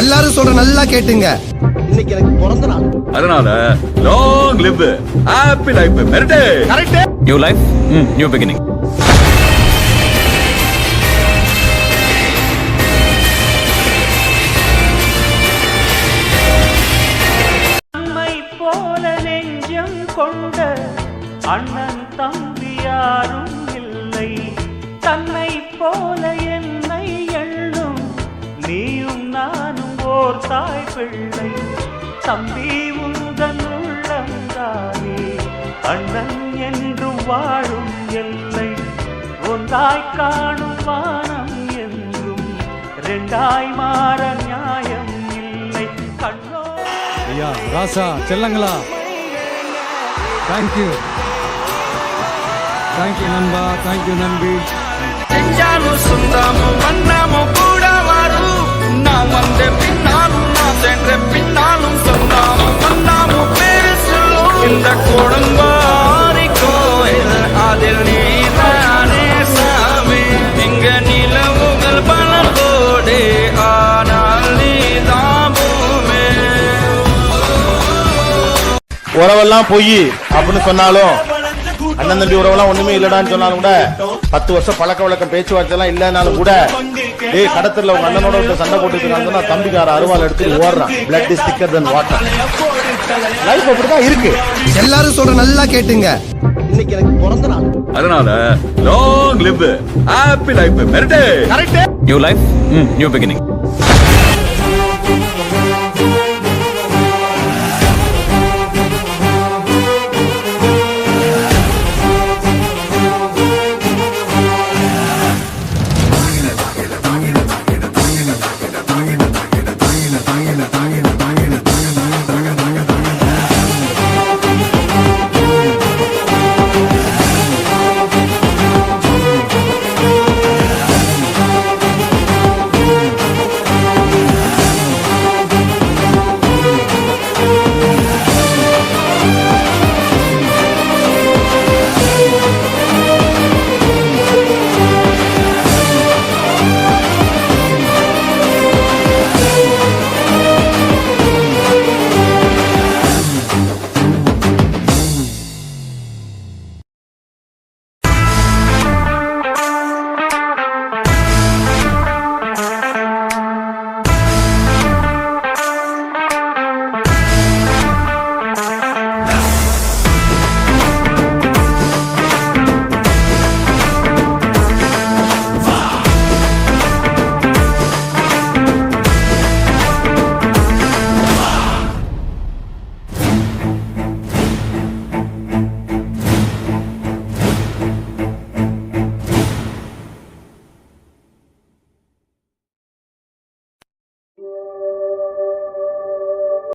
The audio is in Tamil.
எல்லாரும் சொல்ற நல்லா கேட்டுங்க. இன்னைக்கு எனக்கு பிறந்த நாள். அதனால லாங் லிவ் ஹாப்பி லைஃப் மெரிட்டே நியூ லைஃப் நியூ பிகினிங் நம்மை போல நெஞ்சம் கொண்ட அண்ணன் தம்பி யாரும் இல்லை. தன்னை போல தாய் பிள்ளை தம்பி உந்தன் உள்ளந்தானே. அண்ணன் என்றும் வாழும் எல்லை ஒன்றாய் காணும் வானம் என்றும் ரெண்டாய் மாற நியாயம் இல்லை. கண்ணோ ஐயா ராசா செல்லங்களா. தேங்க்யூ தேங்க்யூ நண்பா. தேங்க்யூ நம்பி உறவெல்லாம் பொய் அப்படின்னு சொன்னாலும் அண்ணன் தம்பி உறவெல்லாம் ஒண்ணுமே இல்லடான்னு சொன்னாலும் கூட பத்து வருஷம் பழக்க வழக்கம் பேச்சுவார்த்தை எல்லாம் இல்லைனாலும் கூட ஏய் கடத்தல உங்க அண்ணனோட ஒருத்தன் சண்டை போட்டுக்கிறாங்கன்னா தம்பிக்கார அருவாள் எடுத்து ஓடுறான் பிளட் இஸ் திக்கர் தன் வாட்டர் லைஃப் அப்படிதான் இருக்கு. எல்லாரும் சொல்ற நல்லா கேட்டுங்க. இன்னைக்கு எனக்கு பிறந்த நாள். அதனால லாங் லிவ் ஹாப்பி லைஃப் மெரிட்டே நியூ லைஃப் நியூ பிகினிங்